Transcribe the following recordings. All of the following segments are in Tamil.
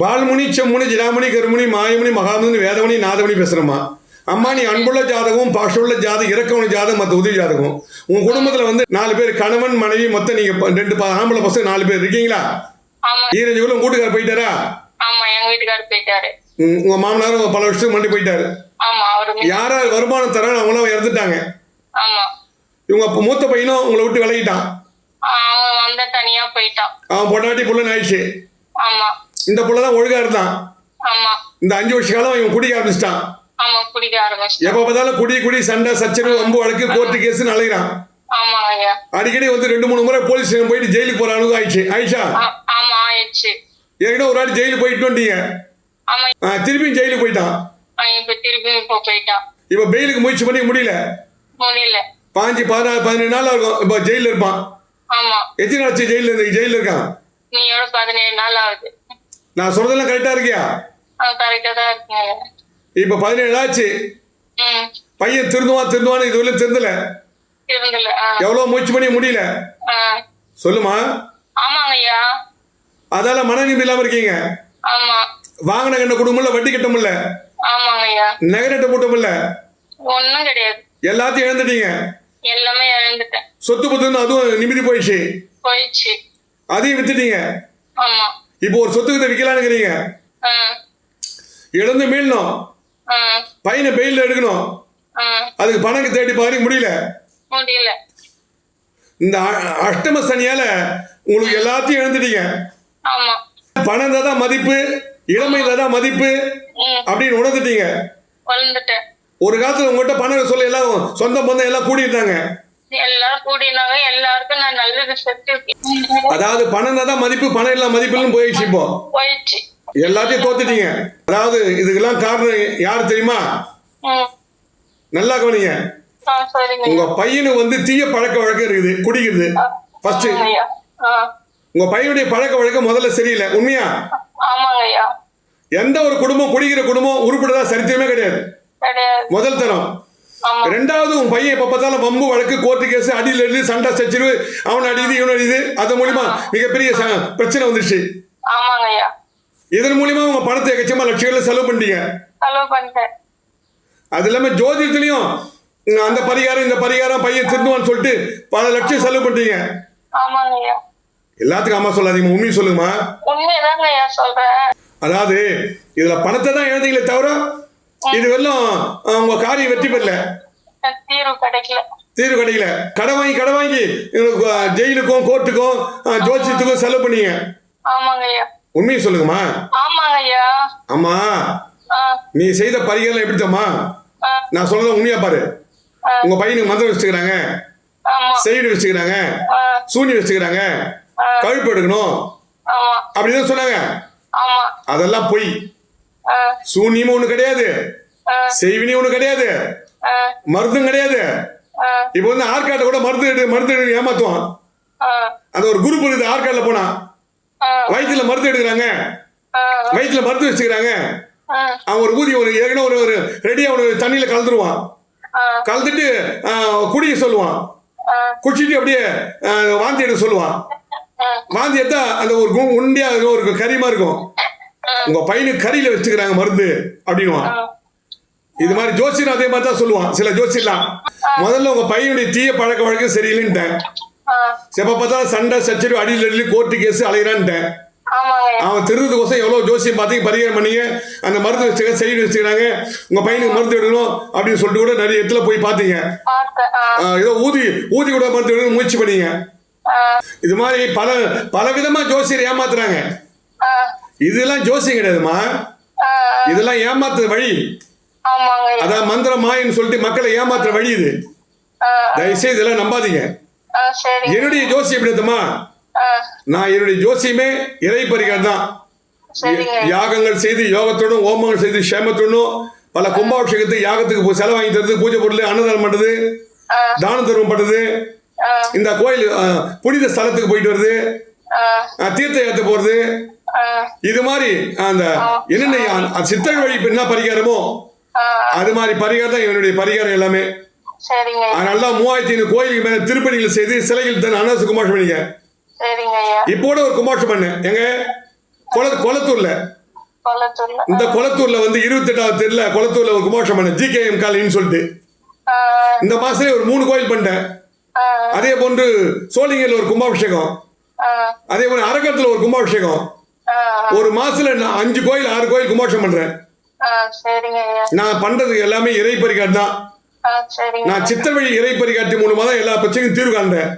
பால்முனி செம்முனி ஜிடாமணி கருமுனி மாயமுனி மகாமுனி வேதமணி நாதமணி பேசுகிறம்மா அம்மா நீ அன்புள்ள ஜாதகம் பாஷுள்ள ஜாதகம் இறக்கவன ஜாதகம் மற்ற உதவி ஜாதகம். உன் குடும்பத்தில் வந்து நாலு பேர் கணவன் மனைவி மொத்தம் நீங்கள் ரெண்டு ஆம்பளை பசங்க நாலு பேர் இருக்கீங்களா? ஈரஞ்சுக்குள்ள உங்க வீட்டுக்காரர் போயிட்டாரா? ஆமா எங்க வீட்டுக்காரர் போயிட்டாரு. உங்க மாமனாரும் பல வருஷத்துக்கு முன்னாடி போயிட்டாரு. யாரா வருமானம் தராங்க அவங்களாம் இறந்துட்டாங்க. இவங்க மூத்த பையனும் உங்களை விட்டு விலகிட்டான். அவன் பொண்டாட்டி புள்ளன்னு ஆயிடுச்சு. இந்த புள்ள தான் ஒழுங்கா இருந்தான் இந்த அஞ்சு வருஷ காலம் இவன் குடிக்க ஆரம்பிச்சிட்டான். எப்ப பார்த்தாலும் குடி குடி சண்டை சச்சரவு வம்பு வழக்கு கோர்ட்டு கேஸ் அலைகிறான் அடிக்கடி வந்து ரெண்டு மூணு முறை போலீஸ் ஸ்டேஷன் போயிட்டு ஜெயிலுக்கு போற அளவுக்கு ஆயிடுச்சு. ஆயிஷா ஏற்கனவே ஒரு வாட்டி ஜெயிலுக்கு போயிட்டு வந்தீங்க திருப்பியும் ஜெயிலுக்கு போயிட்டான். இப்ப பெயிலுக்கு முயற்சி பண்ணி முடியல. பாஞ்சு பதினாலு பதினேழு நாள் இருக்கும் இப்ப ஜெயில இருப்பான். ஆமா. எத்தனை நாள் ஜெயில இருந்து? ஜெயில இருக்கான். நான் சொல்றதெல்லாம் கரெக்டா இருக்கியா? இப்ப பதினேழு ஆச்சு. பையன் திருந்துவான் திருந்துவான்னு இது வரையும் திருந்தல. எவ்வளவு முயற்சி பண்ணி முடியல. சொல்லுமா? ஆமாங்க அதால மன நிம்மதி இல்லாம இருக்கீங்க. ஆமா. வாங்கின கண்ட குடும்பம் இல்ல வட்டி கட்டம் இல்ல ஆமாங்க ஐயா நகரட்ட கூட்டம் இல்ல ஒண்ணும் கிடையாது. எல்லாத்தையும் இழந்துட்டீங்க. எல்லாமே இழந்துட்டேன். சொத்து பத்து அதுவும் நிம்மதி போயிடுச்சு. போயிடுச்சு. அதையும் வித்துட்டீங்க. ஆமா. இப்போ ஒரு சொத்துக்கத்தை விற்கலான்னுக்கிறீங்க ஆ. இழந்து மீளணும். பையனை பெயில எடுக்கணும். அதுக்கு பணம் தேடி பாரு முடியல. முடியல. இந்த அஷ்டம சனியால உங்களுக்கு எல்லாத்தையும் இழந்துட்டீங்க. பணம் தான் மதிப்பு. இளமை தான் மதிப்பு அப்படின்னு உணர்ந்துட்டீங்க. ஒரு காலத்துல உங்ககிட்ட பணம் சொல்ல எல்லாம் சொந்த பந்தம் எல்லாம் கூடிட்டாங்க அதாவது பணம் தான் மதிப்பு பணம் இல்ல மதிப்புன்னு போயிடுச்சு இப்போ. எல்லாத்தையும் தோத்துட்டீங்க. அதாவது இதுக்கெல்லாம் காரணம் யார் தெரியுமா? நல்லா கவனிங்க. உங்க பையனுக்கு வந்து தீய பழக்க வழக்கம் இருக்குது குடிக்கிறது. ஃபர்ஸ்ட் உங்க பையனுடைய பழக்க வழக்கம் முதல்ல சரியில்லை. உண்மையா? எந்த ஒரு குடும்பம் குடிக்கிற குடும்பம் உருப்படுதா சரித்திரமே கிடையாது. முதல் தரம். ரெண்டாவது உன் பையன் எப்ப பார்த்தாலும் வம்பு வழக்கு கோர்ட்டு கேஸ் அடியில் எழுதி சண்டை சச்சிரு அவன் அடிக்குது இவன் அடிக்குது அது மூலியமா மிகப்பெரிய பிரச்சனை வந்துருச்சு. இதன் மூலியமா உங்க பணத்தை எக்கச்சமா லட்சங்களை செலவு பண்ணிட்டீங்க. அது இல்லாம ஜோதிடத்துலயும் அந்த பரிகாரம் இந்த பரிகாரம் பையன் திருந்துவான்னு சொல்லிட்டு பல லட்சம் செலவு பண்ணிட்டீங்க. எல்லாத்துக்கும் ஆமா சொல்லாதீங்க உண்மையை சொல்லுங்கம்மா. அதாவது இதுல பணத்தை தான் எழுந்தீங்களே தவிர இது அஹ், உங்க காரியம் வெற்றி பெறல. தீர்வு கிடைக்கல. தீர்வு கிடைக்கல. கடன் வாங்கி கடன் வாங்கி ஜெயிலுக்கும் கோர்ட்டுக்கும் ஜோசியத்துக்கும் செலவு பண்ணீங்க. உண்மையை சொல்லுங்கம்மா. அம்மா நீ செய்த பரிகாரம் எப்படித்தம்மா? ஆ. நான் சொல்றத உண்மையா பாரு. உங்க பையனுக்கு மந்திரம் வச்சுக்கிறாங்க. செய்டு வச்சுக்கிறாங்க. சூனி வச்சுக்கிறாங்க. கழுப்பு எடுக்கணும் அப்படின்னு சொன்னாங்க. அதெல்லாம் பொய். சூனியமும் ஒண்ணு கிடையாது. ஆ. செய்வினியும் ஒண்ணு கிடையாது. மருந்தும் கிடையாது. இப்போ வந்து ஆற்காட்டை கூட மருந்து எடு மருந்து எடு ஏமாத்துவான். அந்த ஒரு குரூப் இருக்குது ஆற்காட்டில் போனா. வயிற்றுல மருந்து எடுக்கிறாங்க. வயிற்றுல மருந்து வச்சுக்கிறாங்க. அவன் ஒரு ஊதி ஒரு ஏற்கனவே ஒரு ஒரு ரெடியா ஒரு தண்ணியில கலந்துருவான். கலந்துட்டு குடிக்க சொல்லுவான். குடிச்சிட்டு அப்படியே வாந்தி எடுக்க சொல்லுவான். வாந்தி எடுத்தா அந்த ஒரு உண்டியா இருக்கும், ஒரு கரிமா இருக்கும். உங்க பையனுக்கு கறியில வச்சுக்கிறாங்க மருந்து அப்படின்னுவான். இது மாதிரி ஜோசியர் அதே மாதிரி தான் சொல்லுவான். சில ஜோசியர்லாம் முதல்ல உங்க பையனுடைய தீய பழக்க வழக்கம் சரியில்லைன்ட்டேன். ஆ. எப்ப பார்த்தாலும் சண்டை சச்சரவு அடியில் அடியில் கோர்ட்டு கேஸ் அலைகிறான்ட்டேன் அவன் திருடுறதுக்கோசம் எவ்வளோ ஜோசியம் பார்த்தீங்க பரிகாரம் பண்ணீங்க அந்த மருந்து வச்சுக்க செய்து வச்சுக்கிறாங்க உங்க பையனுக்கு மருந்து எடுக்கணும் அப்படின்னு சொல்லிட்டு கூட நிறைய இடத்துல போய் பார்த்தீங்க. ஏதோ ஊதி ஊதி கூட மருந்து எடுக்கணும் முயற்சி பண்ணீங்க. இது மாதிரி பல பல விதமா ஜோசியர் ஏமாத்துறாங்க. இதெல்லாம் ஜோசியம் கிடையாதுமா இதெல்லாம் ஏமாத்துற வழி. அதான் மந்திர மாயன்னு சொல்லிட்டு மக்களை ஏமாத்துற வழி இது. தயவுசெய்து இதெல்லாம் நம்பாதீங்க. என்னுடைய ஜோசியம் எப்படி தெரியுமா? ஆ நான் என்னுடைய ஜோசியமே இறை பரிகாரம் தான். யாகங்கள் செய்து யோகத்தோடும் ஹோமங்கள் செய்து சேமத்தோடும் பல கும்பாபிஷேகத்தை யாகத்துக்கு போ- செலவு வாங்கி தருது பூஜை பொருள் அன்னதானம் பண்ணுறது ஆ. தான தர்மம் பண்ணுறது ஆ இந்த கோயில் புனித ஸ்தலத்துக்கு போயிட்டு வருது. தீர்த்த ஏற்ற போகிறது ஆ. இது மாதிரி அந்த என்னென்ன சித்தர் வழி என்ன பரிகாரமோ அது மாதிரி பரிகாரம் தான் என்னுடைய பரிகாரம் எல்லாமே. அதனால தான் மூவாயிரத்தி ஐநூறு கோயிலுக்கு மேல திருப்பணிகள் செய்து சிலைகள் தான் அனாசு கும்பாஷம் பண்ணிக்க. சரிங்க ஐயா. இப்போ கூட ஒரு கும்பாஷம் பண்ணேன் எங்க? கொள கொளத்தூர்ல. இந்த கொளத்தூர்ல வந்து இருபத்தெட்டாவது தெருல கொளத்தூர்ல ஒரு கும்பாஷம் பண்ணேன் ஜி கே எம் காலின்னு சொல்லிட்டு. இந்த மாசத்துல ஒரு மூணு கோயில் பண்ணிட்டேன். ஆ, அதே போன்று சோழிங்கர்ல ஒரு கும்பாபிஷேகம். அதே போல அரக்கத்துல ஒரு கும்பாபிஷேகம். ஒரு மாசத்துல நான் அஞ்சு கோயில் ஆறு கோயில் கும்பாபிஷேகம் பண்றேன். நான் பண்றது எல்லாமே இறை பரிகாட்டு தான். நான் சித்தர் வழி இறை பரிகாட்டி மூலமா தான் எல்லா பிரச்சனையும் தீர்வு காண்றேன்.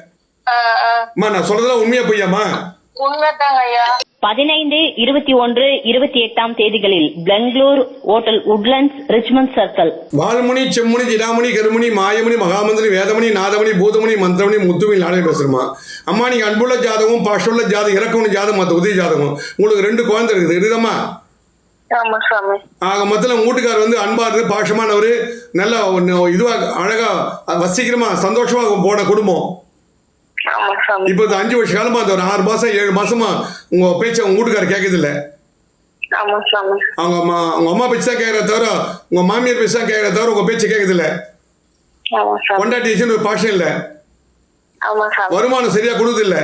நான் சொல்றதெல்லாம் உண்மையா ஐயா பதினைந்து இருபத்தி ஒன்று இருபத்தி எட்டாம் தேதிகளில் Bangalore hotel Woodlands Richmond Circle. வால்முனி Semmuni ஜிடாமணி கருமணி மாயமணி மகாமந்திரி வேதமணி நாதமணி பூதமணி மந்திரமணி முத்துமணி நானே பேசுறேம்மா அம்மா நீங்க அன்புள்ள ஜாதகம் பாஷுள்ள ஜாதகம் இறக்கணும் ஜாதகம் மற்ற உதவி ஜாதகம். உங்களுக்கு ரெண்டு குழந்தை இருக்குது. இருக்குதம்மா ஆமா சாமி ஆக மொத்தத்தில் உங்க வீட்டுக்காரர் வந்து அன்பா இருக்கு பாஷமானவர் நல்ல இதுவா அழகா வசீகரமா சந்தோஷமா போன குடும்பம். இப்போ இந்த அஞ்சு வருஷ காலமா அந்த ஒரு ஆறு மாசம் ஏழு மாசமா உங்க பேச்ச உங்க வீட்டுக்காரர் கேட்கறது இல்ல அவங்க அம்மா உங்க அம்மா பேச்சு தான் கேட்கறத தவிர உங்க மாமியார் பேச்சு தான் கேட்கறத தவிர உங்க பேச்சு கேட்கறது இல்ல கொண்டாட்டிச்சுன்னு ஒரு பாஷம் இல்ல. வருமானம் சரியா கொடுக்குது இல்ல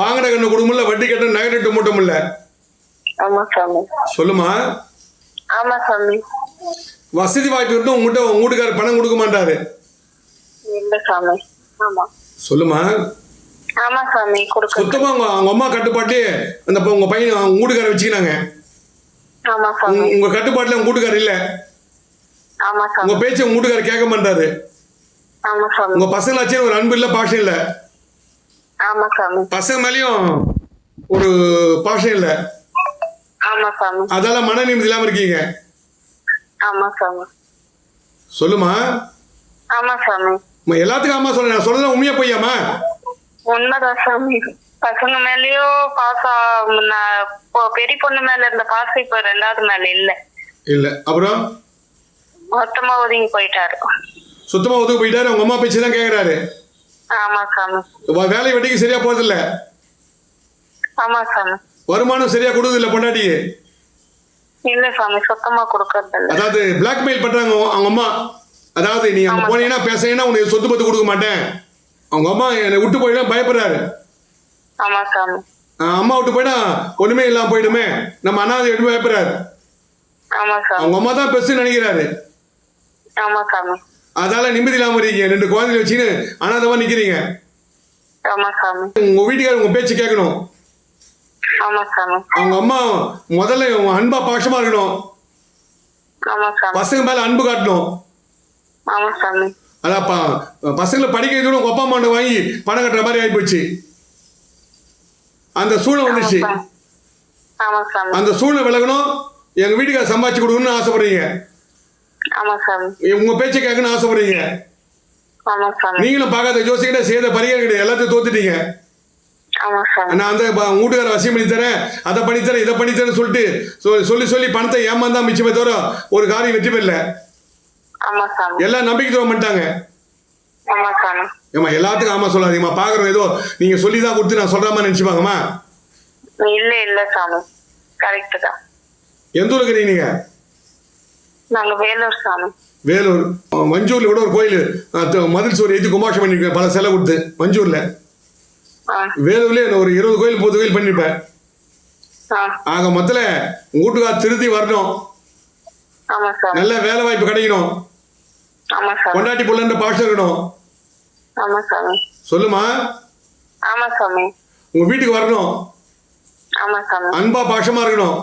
வாங்கின கண்ணு இல்ல வட்டி கட்ட நகை நட்டு மூட்டம் இல்ல சொல்லுமா? வசதி வாய்ப்பு இருந்தும் உங்ககிட்ட உங்க வீட்டுக்காரர் பணம் கொடுக்க மாட்டாரு. சொல்லுமா? ஆமா சாமி கொடுக்க சுத்தமா உங்க அவங்க அம்மா கட்டுப்பாட்டே அந்த உங்க பையன் உங்க வீட்டுக்காரர் வச்சுக்கினாங்க. ஆமா சாமி. உங்க- கட்டுப்பாட்டுல உங்க வீட்டுக்காரர் இல்ல. ஆமா சாமி. உங்க பேச்ச உங்க வீட்டுக்காரர் கேட்க மாட்டாரு. ஆமா சாமி. உங்க பசங்களாச்சும் ஒரு அன்பு இல்ல பாஷம் இல்ல. ஆமா சாமி. பசங்க மேலயும் ஒரு பாஷம் இல்ல. ஆமா சாமி. அதால மன நிம்மதி இல்லாம இருக்கீங்க. ஆமா சாமி. சொல்லுமா? ஆமா சாமி. எல்லாத்துக்கும் அம்மா சொல்றேன். நான் சொல்றேன் உண்மையா பொய்யாமா உண்மைதான் சாமி. பசங்க மேலயும் இப்போ பெரிய பொண்ணு மேல இருந்த பாசம் இப்ப ரெண்டாவது மேல இல்ல. இல்ல. அப்புறம்? மொத்தமா ஒதுங்கி போயிட்டாரு. சுத்தமா ஒதுக்கு போயிட்டாரு. உங்க அம்மா பேச்சு தான் கேக்குறாரு. ஆமா சாமி. வேலை வெட்டிக்கு சரியா போறது இல்ல ஆமா சாமி. வருமானம் சரியா கொடுக்குது இல்ல பொண்டாட்டிக்கு இல்ல சாமி சுத்தமா கொடுக்கறது இல்ல அதாவது பிளாக்மெயில் பண்றாங்க அவங்க அம்மா. அதாவது நீ அங்க. போனீங்கன்னா பேசுனீங்கன்னா உனக்கு சொத்து பத்து கொடுக்க மாட்டேன். அவங்க அம்மா என்னை விட்டு போயிட்டா பயப்படுறாரு. அம்மா விட்டு போயிட்டா ஒண்ணுமே இல்லாம போயிடுமே. நம்ம அண்ணாதை விட்டு பயப்படுறாரு. அவங்க அம்மா தான் பெருசு நினைக்கிறாரு. அதால நிம்மதி இல்லாம இருக்கீங்க. ரெண்டு குழந்தைகளை வச்சுன்னு அனாதமா நிக்கிறீங்க. உங்க வீட்டுக்காரர் உங்க பேச்சு கேட்கணும். அவங்க அம்மா முதல்ல அன்பா பாஷமா இருக்கணும். பசங்க மேல அன்பு காட்டணும். ஆமா சாமி. அதான் ப- பசங்களை படிக்க வைக்கணும் உங்க அப்பா அம்மா வாங்கி பணம் கட்டுற மாதிரி ஆயிப்போச்சு. அந்த சூழ்நிலை சாமி. அந்த சூழ்நிலை விலகணும். எங்க வீட்டுக்கார சம்பாதிச்சு கொடுக்கணும்னு ஆசைப்படுறீங்க. உங்க பேச்சை கேட்கணும்னு ஆசைப்படுறீங்க. நீங்களும் பார்க்காத ஜோசிக்கிட்ட செய்த பரிகாரம் கிடையாது எல்லாத்தையும் தோத்துட்டீங்க. நான் அந்த வீட்டுக்கார வசியம் பண்ணி தரேன் அதை பண்ணி தரேன் இதை பண்ணி தரேன் சொல்லிட்டு சொல்லி சொல்லி பணத்தை ஏமாந்தா மிச்சமே தவிர ஒரு காரியம் வெற்றி பெறல. எல்லாம் நம்பிக்கை ஆமா சாமி. ஏமா எல்லாத்துக்கும் ஆமா சொல்லாதீங்கம்மா. பாக்குறோம் ஏதோ நீங்க சொல்லி தான் கொடுத்து நான் சொல்ற மாதிரி நினைச்சுப்பாங்கம்மா. இல்ல இல்ல சாமி. கரெக்ட் தான். எந்த ஊருக்கு இருக்கீங்க நீங்க? நாங்க வேலூர் சாமி. வேலூர். மஞ்சூர்ல கூட ஒரு கோயில். மதில் சுவர் ஏற்றி கும்பாஷம் பண்ணிருக்கேன். பல செலவு கொடுத்து மஞ்சூர்ல. நான் ஒரு இருபது கோயில் முப்பது கோயில் பண்ணிருப்பேன். ஆக மொத்தல வீட்டுக்கார திருத்தி வரணும். நல்ல வேலை வாய்ப்பு கிடைக்கணும் கொண்டாட்டி புள்ளன்ற பாஷம் இருக்கணும். சொல்லுமா? உங்க வீட்டுக்கு வரணும். அன்பா பாஷமா இருக்கணும்.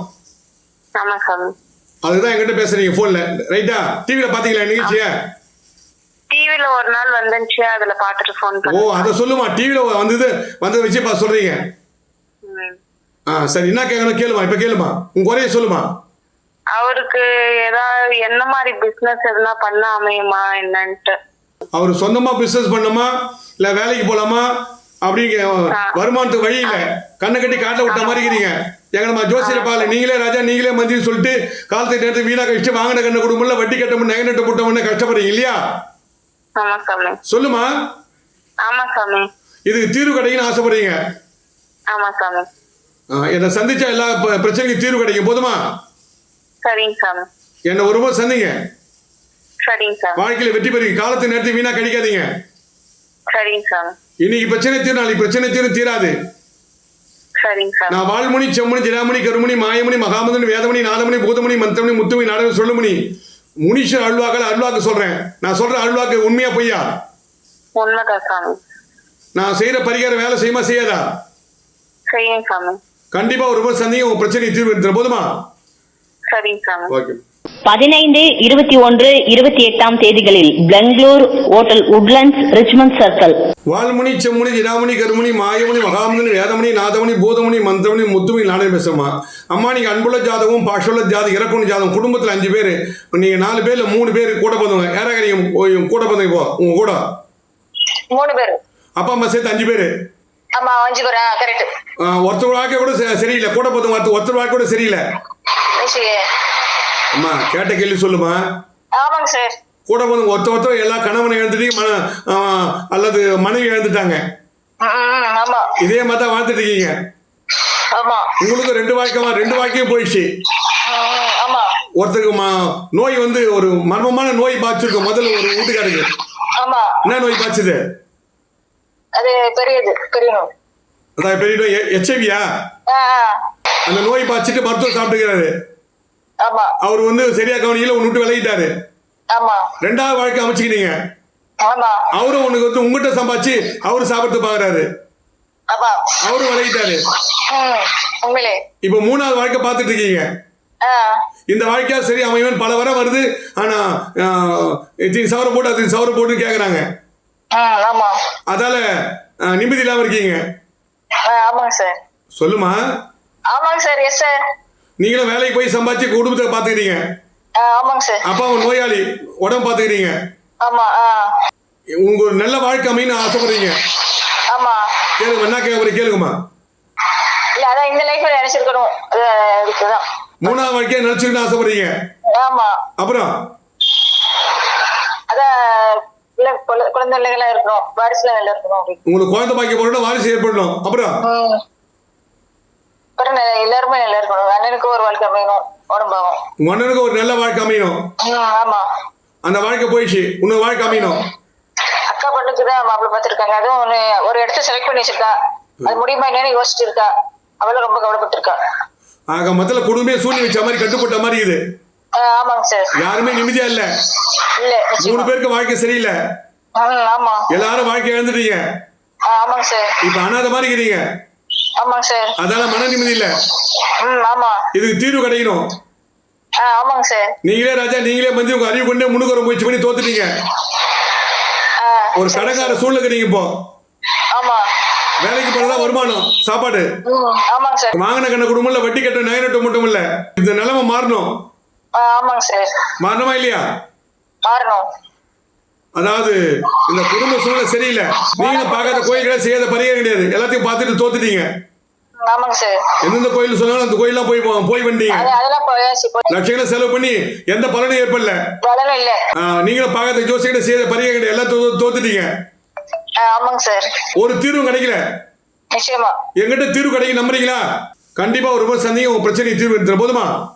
அதுதான் என்கிட்ட பேசுறீங்க போன்ல ரைட்டா? டிவில பாத்தீங்களா நிகழ்ச்சிய? டிவில ஒரு நாள் வந்துச்சு அதுல பாத்துட்டு ஃபோன் ஓ அதை சொல்லுமா? டிவில வந்தது வந்ததை வச்சு பா சொல்றீங்க. ஆ சரி. என்ன கேட்கணும் கேளுமா? இப்ப கேளுமா. உங்க குறைய சொல்லுமா? அவருக்கு ஏதாவது என்ன மாதிரி பிசினஸ் எதுனா பண்ண அமையுமா என்னன்ட்டு. அவர் சொந்தமா பிசினஸ் பண்ணணுமா இல்ல வேலைக்கு போலாமா? அப்படிங்க வருமானத்துக்கு வழி இல்ல. கண்ணை கட்டி காட்ட விட்ட மாதிரி இருக்கிறீங்க எங்க நம்ம ஜோசியில பால நீங்களே ராஜா நீங்களே மந்திரி சொல்லிட்டு காலத்துக்கு நேரத்தை வீணா கழிச்சு வாங்கின கண்ண குடும்பம்ல வட்டி கட்ட முடியும் நகை நட்டு போட்டோம்னு கஷ்டப்படுறீங்க இல்லையா? சொல்லுமா? இதுக்கு தீர்வு கிடைக்குன்னு ஆசைப்படுறீங்க. என்னை சந்திச்சா எல்லா பிரச்சனைக்கும் தீர்வு கிடைக்கும். போதுமா? சரிங்க சாமி என்னை ஒரு முறை சந்திங்க சரிங்க சாமி வாழ்க்கையில வெற்றி பெறுவீங்க. காலத்தை நேரத்தை வீணா கழிக்காதீங்க சரிங்க சாமி இன்னைக்கு பிரச்சனை தீரும் நாளைக்கு பிரச்சனை தீரும் தீராது. நான் வாழ்மணி செம்மணி ஜிராமணி கருமணி மாயமணி மகாமதன் வேதமணி நாதமணி பூதமணி மந்தமணி முத்துமணி நாடகம் சொல்லுமணி. முனீஸ்வர் அல்வாக்கள் அல்வாக்கு சொல்றேன். நான் சொல்ற அல்வாக்கு உண்மையா பொய்யா? நான் செய்யற பரிகாரம் வேலை செய்யுமா செய்யாதா? கண்டிப்பா ஒரு முறை சந்திங்க உங்க பிரச்சனை தீர்வு போதுமா? சரிங்க பதினைந்து இருபத்தி ஒன்று இருபத்தி எட்டாம் தேதிகளில் Bangalore hotel Woodlands Richmond Circle. வால்மணி Chemmani ஜிராமணி கருமணி மாயமணி மகாமணி வேதமணி நாதமணி பூதமணி மந்திரமணி முத்துமணி நாடகம் பேசுறமா அம்மா நீங்க அன்புள்ள ஜாதகம் பாஷுள்ள ஜாதகம் இறக்குணி ஜாதகம் குடும்பத்துல அஞ்சு பேர். நீங்க நாலு பேர்ல மூணு பேர் கூட பிறந்தவங்க. யாராக நீங்க கூட பிறந்தவங்க இப்போ உங்க கூட. மூணு பேரு. அப்பா அம்மா சேர்த்து அஞ்சு பேர். ஆமா கரெக்ட் ஒருத்தர் வாழ்க்கை கூட சரியில்லை. கூட பிறந்தவங்க ஒருத்தர் வாழ்க்கை கூட சரியில்லை. அம்மா கேட்ட கேள்வி சொல்லுமா? ஆமாங்க சார் கூட பிறந்தவங்க ஒருத்தர் ஒருத்தர் எல்லா கணவனை ஆ, அல்லது மனைவி ஆமா. இதே மாதிரி தான் வாழ்ந்துட்டு இருக்கீங்க. ஆமா. உங்களுக்கு ரெண்டு வாழ்க்கை ரெண்டு வாழ்க்கையும் போயிடுச்சு. ஒருத்தருக்கு நோய் வந்து ஒரு மர்மமான நோய் பாய்ச்சிருக்கு முதல்ல ஒரு வீட்டுக்காருக்கு ஆமா. என்ன நோய் பாய்ச்சது அது பெரியது பெரிய நோய் அதான் பெரிய நோய் அந்த நோய் பாய்ச்சிட்டு மருத்துவம் சாப்பிட்டுக்கிறாரு. ஆமா. அவர் வந்து சரியா கவனிக்கல ஒன்று விட்டு விலகிட்டாரு. ஆமா. ரெண்டாவது வாழ்க்கை அமைச்சுக்கிட்டீங்க. ஆமா. அவரும் உனக்கு வந்து உங்ககிட்ட சம்பாதிச்சு அவரு சாப்பிட்டு பாக்குறாரு அவரும் விலகிட்டாரு. இப்போ மூணாவது வாழ்க்கை பார்த்துட்டு இருக்கீங்க இந்த வாழ்க்கையா சரி அமைவன் பல வர வருது. ஆனா இத்தனை சவர போட்டு அது சவர போட்டுன்னு கேக்குறாங்க. அதால நிம்மதி இல்லாம இருக்கீங்க. ஆமாங்க சார். சொல்லுமா? ஆமாங்க சார் எஸ் சார். நீங்களும் வேலைக்கு போய் சம்பாதிச்சு குடும்பத்தை பாத்துக்கிறீங்க. ஆமாங்க சார். அப்பா அவன் நோயாளி உடம்பு பாத்துக்கிறீங்க. ஆமா உங்க ஒரு நல்ல வாழ்க்கை அமைன்னு ஆசைப்படுறீங்க. ஆமா. கேளுங்க என்ன கேட்க கேளுங்கம்மா. இல்ல அதான் இந்த லைஃப்ல நினைச்சிருக்கணும். அது அதுக்குதான். மூணாவது வாழ்க்கையை நினைச்சுக்கிட்டு ஆசைப்படுறீங்க. ஆமா. அப்புறம்? அதான் இல்ல குழ- குழந்தைகளா இருக்கணும். வாரிசுல இருக்கணும் உங்களுக்கு குழந்தை பாக்கிய போறோம்னா வாரிசு ஏற்படணும். அப்புறம். அப்புறம் எல்லாருமே நல்லா இருக்கணும். அண்ணனுக்கு ஒரு வாழ்க்கை அமையணும். உடம்பாகும் உங்க அண்ணனுக்கு ஒரு நல்ல வாழ்க்கை அமையணும். ஆமா. அந்த வாழ்க்கை போயிடுச்சு. இன்னொரு வாழ்க்கை அமையணும். அக்கா பொண்ணுக்கு தான் மாப்பிள்ளை பார்த்திருக்காங்க. அதுவும் ஒண்ணு ஒரு இடத்த செலக்ட் பண்ணி வச்சிருக்கா. அது முடியுமா என்னன்னு யோசிச்சுட்டு இருக்கா. அவளும் ரொம்ப கவலைப்பட்டு இருக்கா ஆக மொத்தத்துல குடும்பமே சூழ்நிலை வச்ச மாதிரி கட்டுப்பட்ட மாதிரி இது. யாருமே நிம்மதியா இல்ல. மூணு பேருக்கு வாழ்க்கை சரியில்லை. எல்லாரும் வாழ்க்கை இழந்துட்டீங்க. இப்ப அனாத மாதிரி இருக்கிறீங்க. அதால மன நிம்மதி இல்ல. இதுக்கு தீர்வு கிடைக்கணும். நீங்களே ராஜா நீங்களே வந்து உங்க அறிவு கொண்டு முன்னுக்கு முயற்சி பண்ணி தோத்துட்டீங்க. ஒரு கடங்கார சூழ்நிலை இருக்கிறீங்க இப்போ வேலைக்கு போனதா வருமானம் சாப்பாடு. வாங்கின கண்ண குடும்பம் இல்ல வட்டி கட்ட நகை நட்டு மட்டும் இல்ல. இந்த நிலைமை மாறணும். ஆமாங்க சார். மாறணுமா இல்லையா? மாறணும். அதாவது இந்த குடும்ப சூழ்நிலை சரியில்லை. நீங்களும் பார்க்காத கோயில்களை செய்யாத பரிகாரம் கிடையாது. எல்லாத்தையும் பார்த்துட்டு தோத்துட்டீங்க. எந்தெந்த கோயில் சொன்னாலும் அந்த கோயிலாம் போய் போய் வந்தீங்க. லட்சங்களை செலவு பண்ணி எந்த பலனும் ஏற்படல. நீங்களும் பார்க்காத ஜோசியிட்ட செய்த பரிகாரம் கிடையாது. எல்லாம் தோ- தோத்துட்டீங்க. ஒரு தீர்வும் கிடைக்கல. எங்கிட்ட தீர்வு கிடைக்கும் நம்புறீங்களா? கண்டிப்பா ஒரு முறை உங்க பிரச்சனை தீர்வு எடுத்துற போதுமா?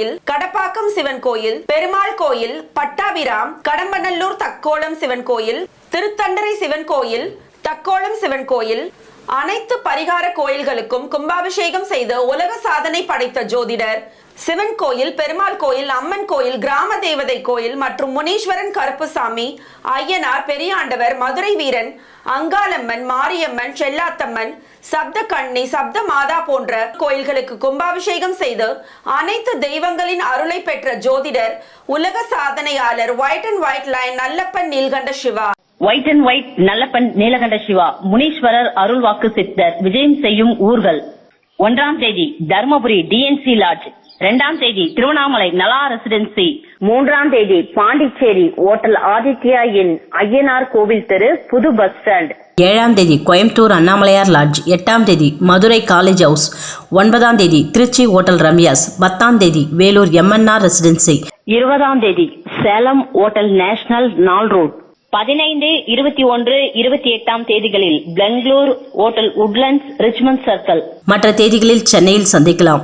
கடப்பாக்கம் சிவன் கோயில் பெருமாள் கோயில் பட்டாபிராம் கடம்பநல்லூர் தக்கோலம் சிவன் கோயில் திருத்தண்டரை சிவன் கோயில் தக்கோலம் சிவன் கோயில் அனைத்து பரிகார கோயில்களுக்கும் கும்பாபிஷேகம் செய்து உலக சாதனை படைத்த ஜோதிடர் சிவன் கோயில் பெருமாள் கோயில் அம்மன் கோயில் கிராம தேவதை கோயில் மற்றும் முனீஸ்வரன் கருப்புசாமி ஐயனார் பெரியாண்டவர் மதுரை வீரன் அங்காளம்மன் மாரியம்மன் செல்லாத்தம்மன் சப்த கண்ணி சப்த மாதா போன்ற கோயில்களுக்கு கும்பாபிஷேகம் செய்து அனைத்து தெய்வங்களின் அருளை பெற்ற ஜோதிடர் உலக சாதனையாளர் white and white line Nallappan Neelkanda Siva. White and white Nallappan Neelakanda Siva Muneeswarar அருள்வாக்கு சித்தர் விஜயம் செய்யும் ஊர்கள். ஒன்றாம் தேதி தர்மபுரி டிஎன்சி லாட்ஜ் இரண்டாம் தேதி திருவண்ணாமலை நலா ரெசிடென்சி மூன்றாம் தேதி பாண்டிச்சேரி ஓட்டல் ஆதித்யா இன் ஐயனார் கோவில் தெரு புது பஸ் ஸ்டாண்ட் ஏழாம் தேதி கோயம்புத்தூர் அண்ணாமலையார் லாட்ஜ் எட்டாம் தேதி மதுரை காலேஜ் ஹவுஸ் ஒன்பதாம் தேதி திருச்சி ஹோட்டல் ரம்யாஸ். பத்தாம் தேதி வேலூர் எம்என்ஆர் ரெசிடென்சி இருபதாம் தேதி சேலம் ஓட்டல் நேஷனல் நாள் ரோட் பதினைந்து இருபத்தி ஒன்று இருபத்தி எட்டாம் தேதிகளில் Bangalore hotel Woodlands Richmond circle மற்ற தேதிகளில் சென்னையில் சந்திக்கலாம்.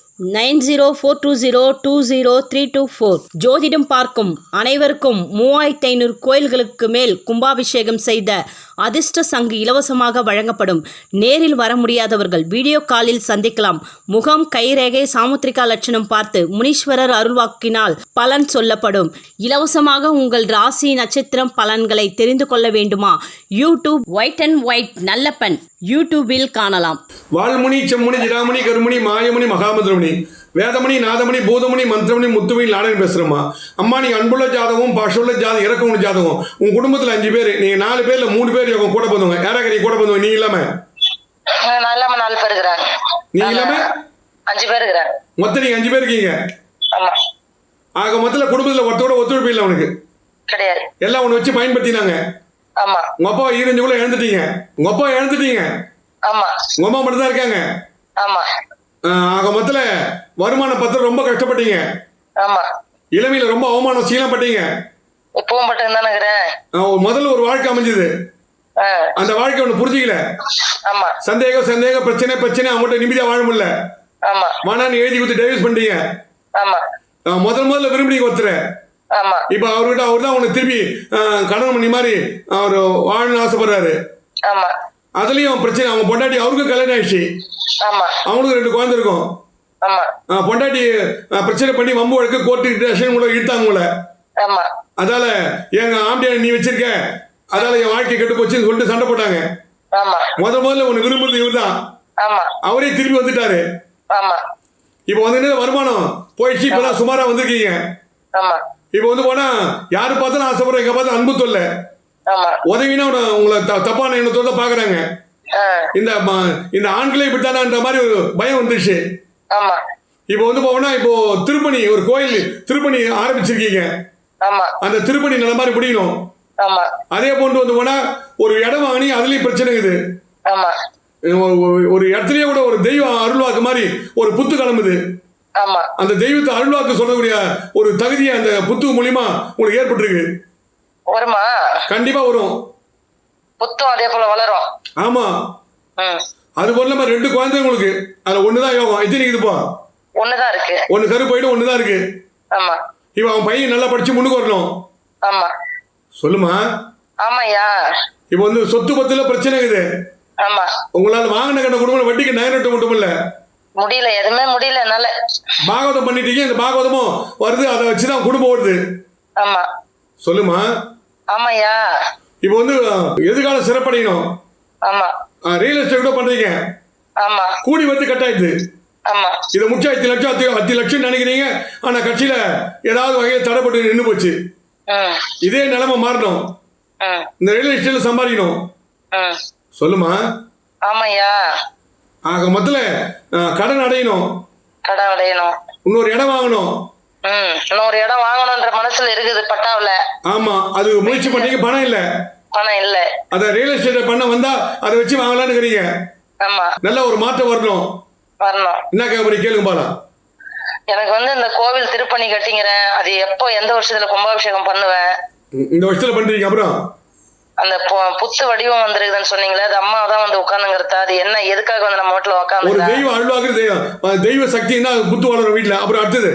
Nine zero four two zero two zero three two four. ஜோதிடம் பார்க்கும் அனைவருக்கும் மூவாயிரத்தி ஐநூறு கோயில்களுக்கு மேல் கும்பாபிஷேகம் செய்த அதிர்ஷ்ட சங்கு இலவசமாக வழங்கப்படும். நேரில் வர முடியாதவர்கள் வீடியோ காலில் சந்திக்கலாம். முகம் கைரேகை சாமுத்திரிகா லட்சணம் பார்த்து முனீஸ்வரர் அருள்வாக்கினால் பலன் சொல்லப்படும். இலவசமாக உங்கள் ராசி நட்சத்திரம் பலன்களை தெரிந்து கொள்ள வேண்டுமா? YouTube white and white Nallappan. யூடியூபில் காணலாம். வால்முனி செம்முனி ஜிராமணி கருமணி மாயமணி மகாமந்திரமணி வேதமணி நாதமணி பூதமணி மந்திரமணி முத்துமணி நாடகம் பேசுகிறம்மா அம்மா நீ அன்புள்ள ஜாதகம் பாஷுள்ள ஜாதகம் இறக்கமுள்ள ஜாதகம். உன் குடும்பத்தில் அஞ்சு பேர். நீங்கள் நாலு பேரில் மூணு பேர் இவங்க கூட பண்ணுவாங்க யாராக நீ கூட பண்ணுவாங்க நீ இல்லாம? நாலு பேர் இருக்கிறாங்க நீ இல்லாமல் அஞ்சு பேர் இருக்கிறாங்க மொத்தம் நீங்கள் அஞ்சு பேர் இருக்கீங்க. ஆமா. ஆக மொத்தத்தில் குடும்பத்தில் ஒருத்தோட ஒத்துழைப்பு இல்லை அவனுக்கு கிடையாது. எல்லாம் உன்னை வச்சு பயன்படுத்தினாங்க. ஆமா. உங்க அப்பா ஈரஞ்சுக்குள்ள இழந்துட்டீங்க. உங்க அப்பா இழந்துட்டீங்க. ஆமா. உங்க அம்மா மட்டும் தான் இருக்காங்க. ஆமா. ஆக மொத்தத்தில் வருமான பத்திரம் ரொம்ப கஷ்டப்பட்டீங்க. ஆமா. இளமையில ரொம்ப அவமானம் சீலப்பட்டீங்க இப்பவும் மட்டும் தானே இருக்கிறேன். ஆஹ் முதல்ல ஒரு வாழ்க்கை அமைஞ்சது. அந்த வாழ்க்கை ஒன்று புரிஞ்சிக்கல. ஆமா. சந்தேகம் சந்தேகம் பிரச்சனை பிரச்சனை அவங்கள்ட்ட நிம்மதியா வாழ முடியல. ஆமா. வானான்னு எழுதி கொடுத்து டைவர்ஸ் பண்ணிட்டீங்க. ஆமா. முதல் முதல்ல விரும்பினீங்க ஒருத்தரை. ஆமா. இப்போ அவர்கிட்ட அவர் தான் உனக்கு திருப்பி கடன் பண்ணி மாதிரி அவர் வாழணும்னு ஆசைப்படுறாரு. ஆமா. அதுலயும் பிரச்சனை அவங்க பொண்டாட்டி அவருக்கும் கல்யாணம் ஆயிடுச்சு. அவனுக்கு ரெண்டு குழந்தை இருக்கும். பொண்டாட்டி பிரச்சனை பண்ணி வம்பு வழக்கு கோர்ட்டு ஸ்டேஷன் கூட இழுத்தாங்க உங்களை. அதால எங்க ஆம்பியா நீ வச்சிருக்க. அதால என் வாழ்க்கை கெட்டு போச்சுன்னு சொல்லிட்டு சண்டை போட்டாங்க. ஆமா. முத முதல்ல உனக்கு விரும்புறது இவர் தான் அவரே திருப்பி வந்துட்டாரு. இப்போ வந்து வருமானம்? போயிடுச்சு இப்பதான் சுமாரா வந்திருக்கீங்க. இப்போ வந்து போனா யாரு பார்த்தாலும் ஆசைப்படுறோம் எங்க பார்த்தா அன்பு தொல்லை. உதவினா உங்களை தப்பான எண்ணத்தோட பாக்குறாங்க. இந்த இந்த ஆண்களே இப்படித்தானான்ற மாதிரி ஒரு பயம் வந்துருச்சு. இப்போ வந்து போனா இப்போ திருப்பணி ஒரு கோயில் திருப்பணி ஆரம்பிச்சிருக்கீங்க. அந்த திருப்பணி நல்ல மாதிரி ஆமா. அதே போன்று வந்து போனா ஒரு இடம் வாங்கி அதுலயும் பிரச்சனை ஆமா. ஒரு- இடத்துலயே கூட ஒரு தெய்வ அருள்வாக்கு மாதிரி ஒரு புத்து கிளம்புது. அந்த தெய்வத்தை அருள்வாக்கு சொல்லக்கூடிய ஒரு தகுதியை அந்த புத்து மூலியமா உங்களுக்கு ஏற்பட்டிருக்கு. வருமா? கண்டிப்பா வரும். புத்தும் அதே போல வளரும். ஆமா. அது போல நம்ம ரெண்டு குழந்தை உங்களுக்கு. அதுல ஒண்ணுதான் யோகம் எத்தனை இருக்குதுப்பா ஒண்ணுதான் இருக்கு. ஒன்னு கரு போயிட்டு ஒண்ணுதான் இருக்கு. ஆமா. இவன் அவன் பையன் நல்லா படிச்சு முன்னுக்கு வரணும். ஆமா. சொல்லுமா? ஆமாய்யா. இப்போ வந்து சொத்து பத்துல பிரச்சனை இருக்குது. ஆமா. உங்களால வாங்கின கண்ட குடும்பம் வட்டிக்கு நகரட்டு மட்டும் இல்ல முடியல எதுவுமே முடியல என்னால. பாகவதம் பண்ணிட்டீங்க இந்த பாகவதமும் வருது. அதை வச்சுதான் குடும்பம் ஓடுது. ஆமா. சொல்லுமா? ஆமாய்யா. இப்போ வந்து எதிர்காலம் சிறப்படையணும். ஆமா. ரியல் எஸ்டேட் கூட பண்றீங்க. ஆமா. கூடி வந்து கட் ஆயிடுது ஆமா. இதை முடிச்சா அத்தி லட்சம் அத்தி அத்தி லட்சம் நினைக்கிறீங்க. ஆனா கட்சியில ஏதாவது வகையில் தடைப்பட்டு நின்று போச்சு. இதே நிலைமை மாறணும். இந்த ரியல் எஸ்டேட்ல சம்பாதிக்கணும். சொல்லுமா? ஆமாய்யா. ஆக மொத்தத்தில் கடன் அடையணும். கடன் அடையணும். இன்னொரு இடம் வாங்கணும். ம் இன்னொரு இடம் வாங்கணுன்ற மனசுல இருக்குது பட்டாவுல. ஆமா அது முயற்சி பண்ணீங்க பணம் இல்ல. பணம் இல்ல. அதை ரியல் எஸ்டேட் பண்ண வந்தா அதை வச்சு வாங்கலாம்னு இருக்கிறீங்க ஆமா. நல்ல ஒரு மாற்றம் வரணும். வரணும். என்ன கேட்க கேளுங்க பாலா. எனக்கு வந்து இந்த கோவில் திருப்பணி கட்டிங்கிறேன். அது எப்போ எந்த வருஷத்துல கும்பாபிஷேகம் பண்ணுவேன்? இந்த வருஷத்துல பண்றீங்க அப்புறம்? அந்த புத்து வடிவம் வந்திருக்குதுன்னு சொன்னீங்களே அது அம்மா தான் வந்து உட்காந்துங்கிறதா அது என்ன எதுக்காக வந்து நம்ம வீட்டுல ஒரு உட்காந்துங்க தெய்வ அருள்வாக்கு தெய்வம் தெய்வ சக்தி தான் புத்து வளரும் வீட்டுல. அப்புறம் அடுத்தது?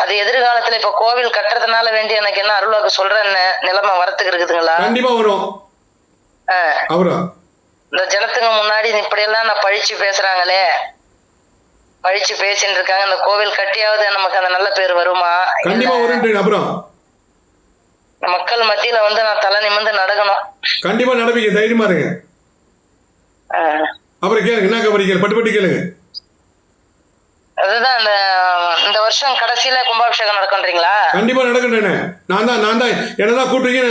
அது எதிர்காலத்துல இப்ப கோவில் கட்டுறதுனால வேண்டி எனக்கு என்ன அருள்வாக்கு சொல்ற நிலைமை வரத்துக்கு இருக்குதுங்களா? கண்டிப்பா வரும். இந்த ஜனத்துக்கு முன்னாடி இப்படியெல்லாம் நான் பழிச்சு பேசுறாங்களே. பழிச்சு பேசிட்டு இருக்காங்க. இந்த கோவில் கட்டியாவது நமக்கு அந்த நல்ல பேர் வருமா? கண்டிப்பா மக்கள் மத்தியில வந்து நான் தலை நிமிர்ந்து நடக்கணும். கண்டிப்பா நடப்பீங்க தைரியமா இருங்க. அப்புறம் கேளுங்க என்ன கபடி பட்டு பட்டு கேளுங்க. அதுதான் இந்த இந்த வருஷம் கடைசியில கும்பாபிஷேகம் நடக்கும்ன்றீங்களா கண்டிப்பா நடக்கட்டேனே நான் தான் நான் தான் என்னதான் கூட்டுறீங்க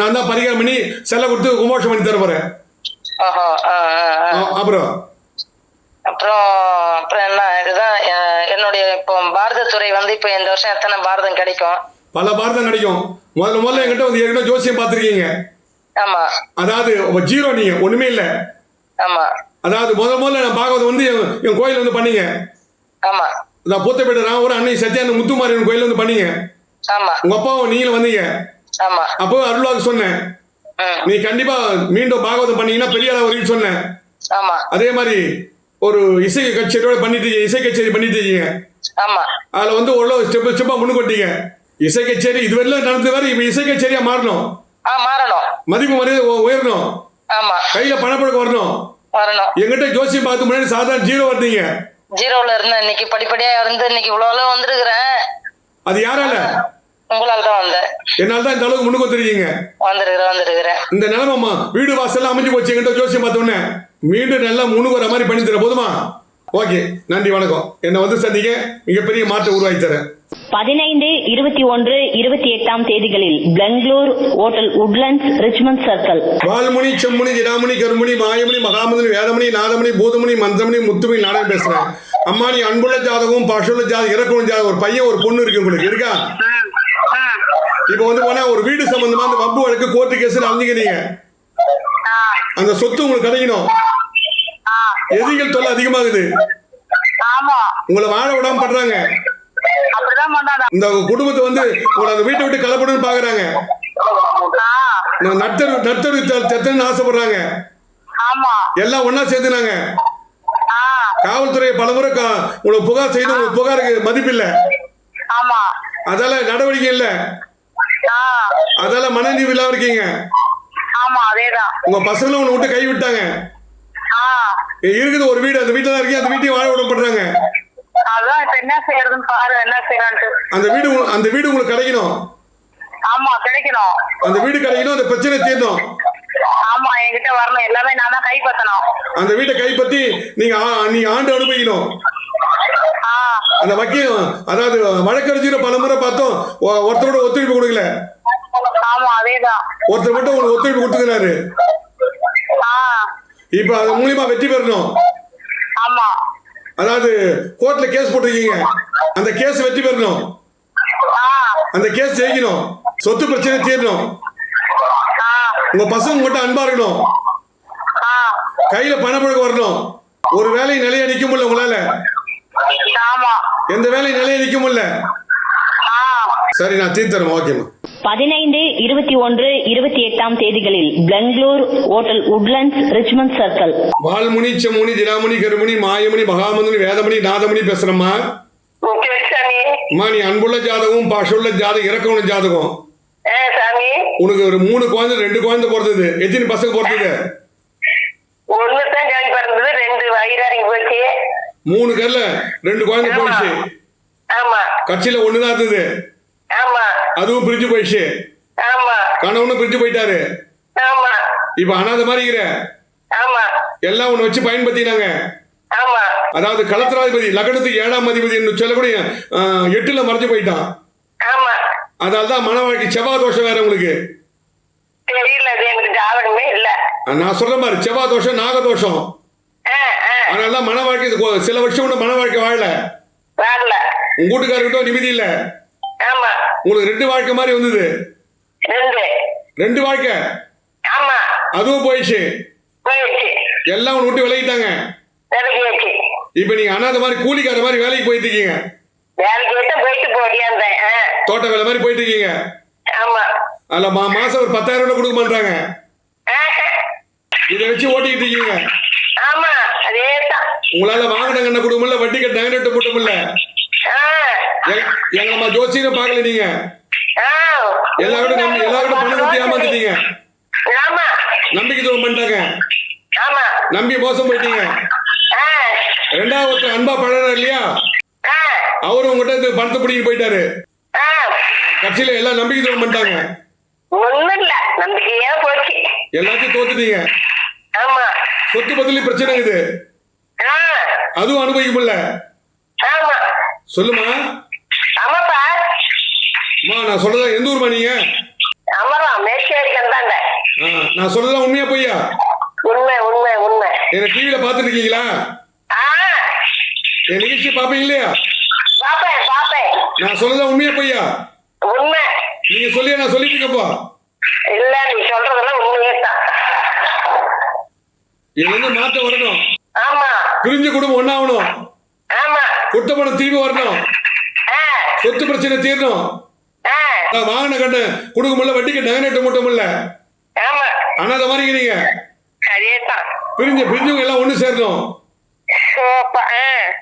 நான் தான் பரிகாரம் பண்ணி செல்ல கொடுத்து கும்பாஷம் பண்ணி தர போறேன். அப்புறம்? அப்புறம் அப்புறம் என்ன இதுதான் என்னுடைய இப்போ பாரத துறை வந்து இப்போ இந்த வருஷம் எத்தனை பாரதம் கிடைக்கும்? பல பாரதம் கிடைக்கும். முதல்ல முதல்ல என்கிட்ட வந்து ஏற்கனவே ஜோசியம் பார்த்துருக்கீங்க. ஆமா. அதாவது ஜீரோ நீங்க ஒண்ணுமே இல்ல. ஆமா. அதாவது முதல் முதல்ல நான் பாகவதம் வந்து என் கோயில் வந்து பண்ணீங்க. ஆமா. அதான் பூத்தப்பேட்டை ராமபுரம் அன்னை சத்யானந்த முத்துமாரியன் கோயில் வந்து பண்ணீங்க. ஆமா. உங்க அப்பாவும் நீங்களும் வந்தீங்க. ஆமா. அப்போ அருள்வாக்கு சொன்னேன். நீ கண்டிப்பா மீண்டும் பாகவதம் பண்ணீங்கன்னா பெரிய அளவு சொன்னேன். ஆமா. அதே மாதிரி ஒரு இசை கச்சேரியோட பண்ணிட்டு இசை கச்சேரி பண்ணிட்டு ஆமா. அதுல வந்து ஓரளவு ஸ்டெப் ஸ்டெப்பா முன்னுக்கொட்டீங்க இசை கச்சேரி இதுவரையிலும் நடந்து வேற இப்ப இசை கச்சேரியா மாறணும். மதிப்பு மரியாதை உயரணும். ஆமா. கையில பணப்பழக்கம் வரணும். வரணும். எங்கிட்ட ஜோசியம் பார்த்து முன்னாடி சாதாரண ஜீரோ வந்தீங்க. ஜீரோல இருந்தேன் இன்னைக்கு படிப்படியா இருந்து இன்னைக்கு இவ்வளவு அளவு வந்திருக்கிறேன் அது யாரால? உங்களால தான் வந்தேன். என்னால தான் இந்த அளவுக்கு முன்னுக்கு வந்துருக்கீங்க. வந்திருக்கிறேன் வந்திருக்கிறேன் இந்த நிலைமைமா வீடு வாசல்லாம் அமைஞ்சு போச்சு எங்கிட்ட ஜோசியம் பார்த்த உடனே மீண்டும் நல்லா முன்னுக்கு வர மாதிரி பண்ணி தர போதுமா? ஓகே நன்றி வணக்கம். என்னை வந்து சந்திக்க மிகப்பெரிய மாற்றம் உருவாக்கி தரேன். பதினைந்து இருபத்தி ஒன்று இருபத்தி எட்டாம் தேதிகளில் Bangalore hotel Woodlands Richmond Circle. வால்முனி Semmuni ஜிடாமணி கருமணி மாயமணி மகாமணி வேதமணி நாதமணி பூதமணி மந்தமணி முத்துமணி நாடகம் பேசுறேன். அம்மா நீ அன்புள்ள ஜாதகம் பாஷுள்ள ஜாதகம் இறக்குள்ள ஜாதகம் ஒரு பையன் ஒரு பொண்ணு இருக்கு உங்களுக்கு. இருக்கா? இப்போ வந்து போனா ஒரு வீடு சம்பந்தமா அந்த வம்பு வழக்கு கோர்ட்டு கேஸ் அழிஞ்சுக்கிறீங்க அந்த சொத்து உங்களுக்கு கிடைக்கணும். எதிரிகள் தொல்லை அதிகமாகுது. உங்களை வாழ விடாம பண்றாங்க. அப்படிதான் இந்த குடும்பத்தை வந்து உங்களை வீட்டை விட்டு கலப்படணும்னு பாக்குறாங்க. நத்தரு நத்தரு தெத்தன்னு ஆசைப்படுறாங்க. எல்லாம் ஒண்ணா சேர்ந்துனாங்க. ஆ. காவல்துறை பலமுறை உங்களுக்கு புகார் செய்து உங்களுக்கு புகாருக்கு மதிப்பில்ல ஆமா. அதால நடவடிக்கை இல்ல. அதால மனநிறைவு இல்லாம இருக்கீங்க. உங்க பசங்களும் உங்களை விட்டு கை விட்டாங்க இருக்குது ஒரு வீடு அந்த வீட்டுல தான் இருக்கீங்க அந்த வீட்டையும் வாழ விட பண்றாங்க அதான் இப்ப என்ன செய்யறதுன்னு பாரு என்ன செய்யறான்ட்டு அந்த வீடு உங்க- அந்த வீடு உங்களுக்கு கிடைக்கணும். ஆமா கிடைக்கணும். அந்த வீடு கிடைக்கணும் அந்த பிரச்சனை தீரணும். ஆமா என்கிட்ட வரணும். எல்லாமே நான் தான் கைப்பற்றணும். அந்த வீட்டை கைப்பற்றி நீங்க ஆ- நீங்க ஆண்டு அனுபவிக்கணும். ஆ. அந்த வக்கீல் அதாவது வழக்கறிஞர் பல முறை பார்த்தோம் ஒ- ஒருத்தரோட ஒத்துழைப்பு கொடுக்கல. ஆமா அதேதான். ஒருத்தர் மட்டும் உங்களுக்கு ஒத்துழைப்பு கொடுத்துக்கிறாரு ஆ. இப்போ அது மூலியமா வெற்றி பெறணும். ஆமா. அதாவது கோர்ட்ல கேஸ் போட்டிருக்கீங்க. அந்த கேஸ் வெற்றி பெறணும். அந்த கேஸ் ஜெயிக்கணும். சொத்து பிரச்சனை தீரணும். உங்க பசங்க மட்டும் அன்பா இருக்கணும். கையில பணப்பழக்கம் வரணும். ஒரு வேலை நிலையா நிக்க முடியல உங்களால. எந்த வேலையும் நிலையா நிக்க முடியல. சரி நான் தீர்த்து தரேன் ஓகேம்மா. பதினைந்து இருபத்தி ஒன்று இருபத்தி எட்டாம் தேதிகளில் Bangalore hotel Woodlands Richmond Circle. வால்முனி Semmuni தினாமணி கருமணி மாயமணி மகாமணி வேதமணி நாதமணி பேசுறம்மா. அம்மா நீ அன்புள்ள ஜாதகம் பாஷுள்ள ஜாதகம் இறக்கவுள்ள ஜாதகம். ஆ சாமி. உனக்கு ஒரு மூணு குழந்தை ரெண்டு குழந்தை பிறந்தது. எத்தனை பசங்க பிறந்தது? மூணு கல்ல ரெண்டு குழந்தை. போயிடுச்சு. ஆமா. கட்சியில ஒண்ணுதான் இருந்தது. ஆமா. அதுவும் பிரிஞ்சு போயிடுச்சு. ஆமா. கணவனும் பிரிஞ்சு போயிட்டாரு. ஆமா. இப்ப அனாத மாதிரி இருக்கிற ஆமா. எல்லாம் உன்னை வச்சு பயன்படுத்தினாங்க. ஆமா. அதாவது களத்திராதிபதி லக்னத்துக்கு ஏழாம் அதிபதி என்று சொல்லக்கூடிய எட்டுல மறைஞ்சு போயிட்டான். ஆமா. தான் மன வாழ்க்கை செவ்வாய் தோஷம் வேற உங்களுக்கு. தெரியல அது எனக்கு ஜாதகமே இல்ல. நான் சொல்ற மாதிரி செவ்வாய் தோஷம் நாக தோஷம். அதனால தான் மன வாழ்க்கை சில வருஷம் கூட மன வாழ்க்கை வாழல. வரல உங்க வீட்டுக்காரர்கிட்ட நிம்மதி இல்ல. உங்களுக்கு ரெண்டு வாழ்க்கை மாதிரி வந்தது. ரெண்டு. வாழ்க்கை. அதுவும் போயிடுச்சு. எல்லாம் உன்னை விட்டு விலகிட்டாங்க. இப்ப நீங்க அனாத மாதிரி கூலிக்கார மாதிரி வேலைக்கு போயிட்டு இருக்கீங்க தோட்ட வேலை மாதிரி போயிட்டு இருக்கீங்க ஆமா. அதுல மா மாசம் ஒரு பத்தாயிரம் ரூபாய் கொடுக்க மாட்டாங்க. இதை வச்சு ஓட்டிக்கிட்டு இருக்கீங்க. உங்களால வாங்கின கண்ணை கொடுக்க முடியல வட்டி கட்ட நகை போட்ட முடியல. எங்க- நம்ம ஜோசியரும் பார்க்கல நீங்க. ஆ எல்லாரும் பணம் கொடுத்து ஏமாத்திட்டீங்க. நம்பிக்கை துரோகம் பண்ணிட்டாங்க. நம்பி மோசம் போயிட்டீங்க ரெண்டாவது ஒருத்தர் அன்பா பழனார் இல்லையா? ஆ. அவரும் உங்ககிட்ட இந்த பணத்தை பிடிக்கிட்டு போயிட்டாரு. கட்சியில எல்லாம் நம்பிக்கை துரோகம் பண்ணிட்டாங்க எல்லாத்தையும் தோத்துட்டீங்க. சொத்து பத்திலி பிரச்சனை இது. அதுவும் அனுபவிக்க முடியல ஆமா சொல்லுமா? ஆமாப்பா. அம்மா நான் சொல்றதா எந்த ஊர்மா நீங்க? அமரம் மேற்கேரி கந்தாண்ட ஆ, நான் சொல்றதா உண்மையா பொய்யா? உண்மை உண்மை உண்மை. என்ன டிவியில பாத்துட்டு இருக்கீங்களா? ஆ. என் நிகழ்ச்சி பாப்பீங்க இல்லையா? பாப்பேன் பாப்பேன் நான் சொல்றதா உண்மையா பொய்யா? உண்மை. நீங்க சொல்லியா நான் சொல்லிட்டு இருக்கப்போ இல்ல நீ சொல்றதெல்லாம் உண்மையே தான். இதுல இருந்து மாற்றம் வரணும். ஆமா. பிரிஞ்ச குடும்பம் ஒன்னாகணும் ஆமா குட்ட பணம் திரும்பி வரணும். சொத்து பிரச்சனை தீரணும். வாங்கின கண்ணு கொடுக்க முடியல வட்டிக்கு நகை நட்டு மூட்ட முடியல ஆமா மாதிரி இருக்கிறீங்க அதேதான் பிரிஞ்ச பிரிஞ்சவங்க எல்லாம் ஒண்ணு சேரணும்.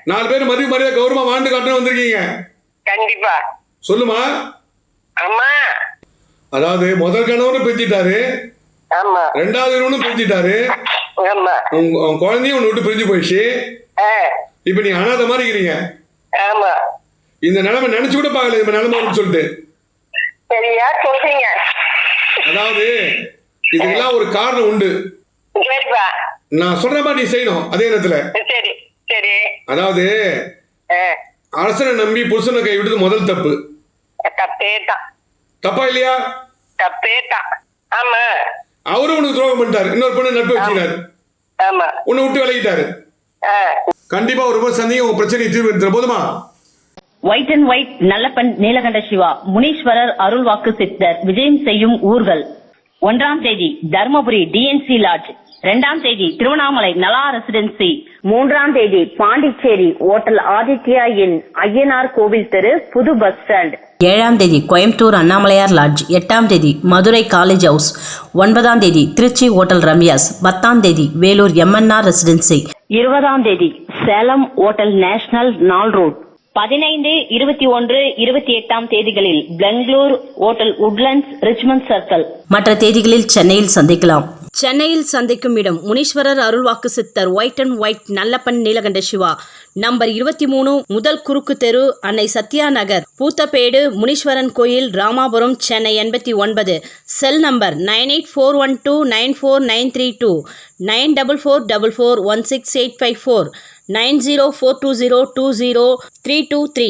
நாலு பேர் மதிய மரியாதை கௌரவமா வாழ்ந்து காட்டணும் வந்திருக்கீங்க. கண்டிப்பா. சொல்லுமா? அம்மா அதாவது முதல் கணவனும் பிரிஞ்சிட்டாரு. ஆமா. ரெண்டாவது கணவனும் பிரிஞ்சிட்டாரு. ஆமா. உங்க உன் குழந்தையும் உன்னை விட்டு பிரிஞ்சு போயிடுச்சு. இப்ப நீ அனாத மாதிரி இருக்கிறீங்க. ஆமா. இந்த நிலைமை நினைச்சு கூட பார்க்கல இந்த நிலைமை வரும்னு சொல்லிட்டு. சரியா சொல்றீங்க. அதாவது இதுக்கெல்லாம் ஒரு காரணம் உண்டு. நான் சொல்ற மாதிரி நீ செய்யணும் அதே நேரத்துல. சரி சரி. அதாவது அரசனை நம்பி புருஷனை கை விடுறது முதல் தப்பு. தப்பே தான். தப்பா இல்லையா? தப்பே தான். ஆமா. அவரும் உனக்கு துரோகம் பண்ணிட்டாரு. இன்னொரு பொண்ணு நட்பு வச்சுக்கிறாரு ஆமா. உன்னை விட்டு விலகிட்டாரு. கண்டிப்பா ஒரு சந்தேகம் உன் பிரச்சனையை தீர்வு எடுத்துற போதுமா? White and white Nallappan Neelakanda Siva Muneeswarar அருள்வாக்கு சித்தர் விஜயம் செய்யும் ஊர்கள். ஒன்றாம் தேதி தர்மபுரி டிஎன்சி லாட்ஜ் இரண்டாம் தேதி திருவண்ணாமலை நலா ரெசிடென்சி மூன்றாம் தேதி பாண்டிச்சேரி ஓட்டல் ஆதித்யா இன் ஐயனார் கோவில் தெரு புது பஸ் ஸ்டாண்ட் ஏழாம் தேதி கோயம்புத்தூர் அண்ணாமலையார் லாட்ஜ் எட்டாம் தேதி மதுரை காலேஜ் ஹவுஸ் ஒன்பதாம் தேதி திருச்சி ஓட்டல் ரம்யாஸ். பத்தாம் தேதி வேலூர் எம்என்ஆர் ரெசிடென்சி இருபதாம் தேதி சேலம் ஓட்டல் நேஷனல் நாள் ரோட். பதினைந்து இருபத்தி ஒன்று இருபத்தி எட்டாம் தேதிகளில் Bangalore hotel Woodlands Richmond circle. மற்ற தேதிகளில் சென்னையில் சந்திக்கலாம். சென்னையில் சந்திக்கும் இடம் முனீஸ்வரர் அருள்வாக்கு சித்தர் white and white Nallappan Neelakanda Siva. Number இருபத்தி மூணு முதல் குறுக்கு தெரு அன்னை சத்யா நகர் பூத்தப்பேடு முனீஸ்வரன் கோயில் ராமாபுரம் சென்னை எண்பத்தி ஒன்பது. Cell number nine eight four one two nine four nine three two nine double four double four one six eight five four. Nine zero four two zero two zero three two three